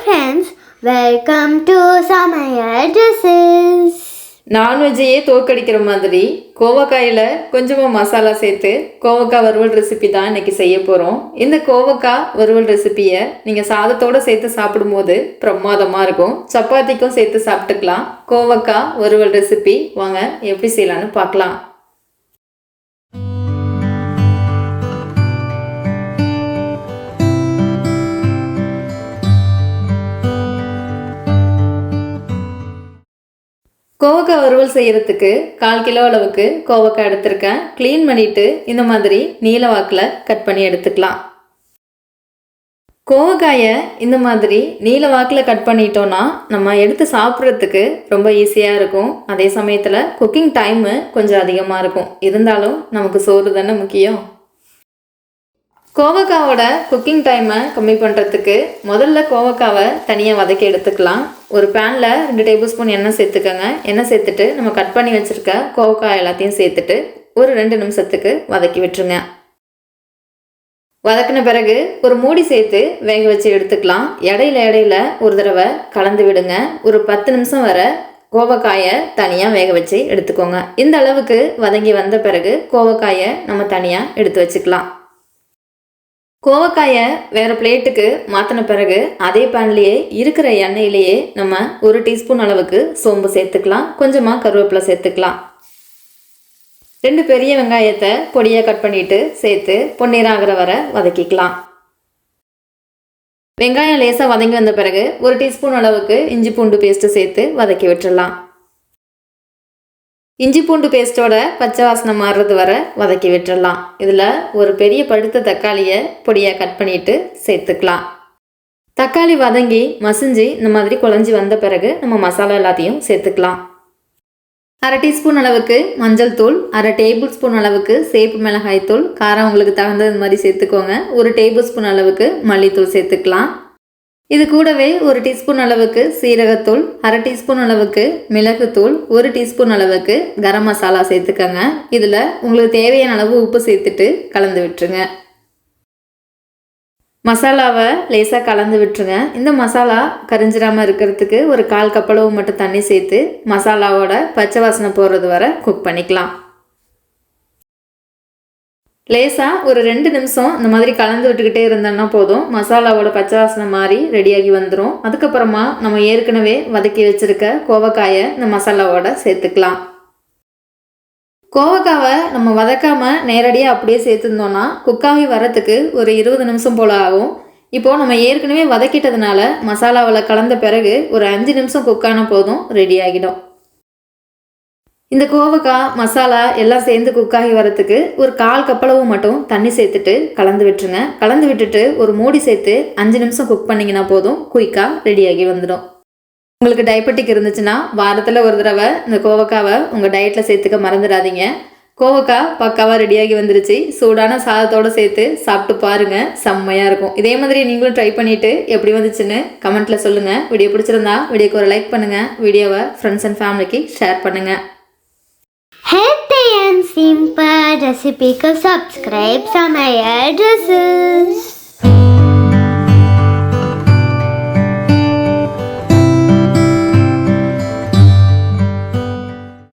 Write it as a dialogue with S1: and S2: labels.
S1: Friends welcome to Samayal dresses
S2: நான்வெஜ்ஜையே தோக்கடிக்கிற மாதிரி கோவக்காயில் கொஞ்சமாக மசாலா சேர்த்து கோவக்காய் வறுவல் ரெசிபி தான் இன்றைக்கி செய்ய போகிறோம் இந்த கோவக்காய் வறுவல் ரெசிபியை நீங்கள் சாதத்தோடு சேர்த்து சாப்பிடும்போது பிரமாதமாக இருக்கும். சப்பாத்திக்கும் சேர்த்து சாப்பிட்டுக்கலாம். கோவக்காய் வறுவல் ரெசிபி வாங்க எப்படி செய்யலான்னு பார்க்கலாம். கோவக்காய் வறுவல் செய்கிறதுக்கு கால் கிலோ அளவுக்கு கோவக்காய் எடுத்திருக்கேன். க்ளீன் பண்ணிவிட்டு இந்த மாதிரி நீல வாக்கில் கட் பண்ணி எடுத்துக்கலாம். கோவக்காயை இந்த மாதிரி நீல வாக்கில் கட் பண்ணிட்டோன்னா நம்ம எடுத்து சாப்பிட்றதுக்கு ரொம்ப ஈஸியாக இருக்கும். அதே சமயத்தில் குக்கிங் டைமு கொஞ்சம் அதிகமாக இருக்கும். இருந்தாலும் நமக்கு சோறு தானே முக்கியம்? கோவக்காவோட குக்கிங் டைமை கம்மி பண்ணுறதுக்கு முதல்ல கோவக்காவை தனியாக வதக்கி எடுத்துக்கலாம். ஒரு பேனில் ரெண்டு டேபிள் ஸ்பூன் எண்ணெய் சேர்த்துக்கோங்க. எண்ணெய் சேர்த்துட்டு நம்ம கட் பண்ணி வச்சுருக்க கோவக்காய் எல்லாத்தையும் சேர்த்துட்டு ஒரு ரெண்டு நிமிஷத்துக்கு வதக்கி விட்டுருங்க. வதக்கின பிறகு ஒரு மூடி சேர்த்து வேக வச்சு எடுத்துக்கலாம். இடையில இடையில ஒரு தடவை கலந்து விடுங்க. ஒரு பத்து நிமிஷம் வர கோவக்காயை தனியாக வேக வச்சு எடுத்துக்கோங்க. இந்த அளவுக்கு வதங்கி வந்த பிறகு கோவக்காயை நம்ம தனியாக எடுத்து வச்சுக்கலாம். கோவக்காயை வேறு பிளேட்டுக்கு மாற்றின பிறகு அதே பேன்லேயே இருக்கிற எண்ணெயிலேயே நம்ம ஒரு டீஸ்பூன் அளவுக்கு சோம்பு சேர்த்துக்கலாம். கொஞ்சமாக கருவேப்பிலை சேர்த்துக்கலாம். ரெண்டு பெரிய வெங்காயத்தை பொடியாக கட் பண்ணிட்டு சேர்த்து பொன்னீராகிற வரை வதக்கிக்கலாம். வெங்காயம் லேசாக வதங்கி வந்த பிறகு ஒரு டீஸ்பூன் அளவுக்கு இஞ்சி பூண்டு பேஸ்ட்டு சேர்த்து வதக்கி விட்டுடலாம் இஞ்சி பூண்டு பேஸ்ட்டோட பச்சை வாசனை மாறுறது வர வதக்கி விட்டுறலாம். இதில் ஒரு பெரிய பழுத்த தக்காளியை பொடியாக கட் பண்ணிட்டு சேர்த்துக்கலாம். தக்காளி வதங்கி மசிஞ்சு இந்த மாதிரி குழஞ்சி வந்த பிறகு நம்ம மசாலா எல்லாத்தையும் சேர்த்துக்கலாம். அரை டீஸ்பூன் அளவுக்கு மஞ்சள் தூள் அரை டேபிள் ஸ்பூன் அளவுக்கு சேப்பு மிளகாய் தூள் காரம் உங்களுக்கு தகுந்தது மாதிரி சேர்த்துக்கோங்க. ஒரு டேபிள் ஸ்பூன் அளவுக்கு மல்லித்தூள் சேர்த்துக்கலாம். இது கூடவே ஒரு டீஸ்பூன் அளவுக்கு சீரகத்தூள் அரை டீஸ்பூன் அளவுக்கு மிளகுத்தூள் ஒரு டீஸ்பூன் அளவுக்கு கரம் மசாலா சேர்த்துக்கோங்க. இதில் உங்களுக்கு தேவையான அளவு உப்பு சேர்த்துட்டு கலந்து விட்டுருங்க. மசாலாவை லேசாக கலந்து விட்டுருங்க. இந்த மசாலா கரிஞ்சிடாமல் இருக்கிறதுக்கு ஒரு கால் கப்பளவு மட்டும் தண்ணி சேர்த்து மசாலாவோட பச்சை வாசனை போடுறது வரை குக் பண்ணிக்கலாம். லேசாக ஒரு ரெண்டு நிமிஷம் இந்த மாதிரி கலந்து விட்டுக்கிட்டே இருந்தோம்னா போதும். மசாலாவோட பச்சை வாசனை மாறி ரெடியாகி வந்துடும் அதுக்கப்புறமா நம்ம ஏற்கனவே வதக்கி வச்சுருக்க கோவக்காயை இந்த மசாலாவோட சேர்த்துக்கலாம். கோவக்காவை நம்ம வதக்காமல் நேரடியாக அப்படியே சேர்த்துருந்தோன்னா குக்காகி வரத்துக்கு ஒரு இருபது நிமிஷம் போல் ஆகும். இப்போது நம்ம ஏற்கனவே வதக்கிட்டதுனால மசாலாவில் கலந்த பிறகு ஒரு அஞ்சு நிமிஷம் குக்கான போதும் ரெடி ஆகிடும். இந்த கோவக்காய் மசாலா எல்லாம் சேர்ந்து குக்காகி வரத்துக்கு ஒரு கால் கப்பளவு மட்டும் தண்ணி சேர்த்துட்டு கலந்து விட்டுருங்க. கலந்து விட்டுட்டு ஒரு மூடி சேர்த்து அஞ்சு நிமிஷம் குக் பண்ணிங்கன்னா போதும். குயிக்காக ரெடியாகி வந்துடும். உங்களுக்கு டயபெட்டிக் இருந்துச்சுன்னா வாரத்தில் ஒரு தடவை இந்த கோவக்காவை உங்கள் டயட்டில் சேர்த்துக்க மறந்துடாதீங்க. கோவக்காய் பக்காவாக ரெடியாகி வந்துருச்சு. சூடான சாதத்தோடு சேர்த்து சாப்பிட்டு பாருங்கள் செம்மையாக இருக்கும். இதே மாதிரி நீங்களும் ட்ரை பண்ணிவிட்டு எப்படி வந்துச்சுன்னு கமெண்ட்டில் சொல்லுங்கள் வீடியோ பிடிச்சிருந்தா வீடியோக்கு ஒரு லைக் பண்ணுங்கள் வீடியோவை ஃப்ரெண்ட்ஸ் அண்ட் ஃபேமிலிக்கு ஷேர் பண்ணுங்கள்
S1: ஹெல்த்தி அண்ட் சிம்பிள் ரெசிபிக்கு சப்ஸ்கிரைப் சமையல் ட்ரெஸ்ஸஸ்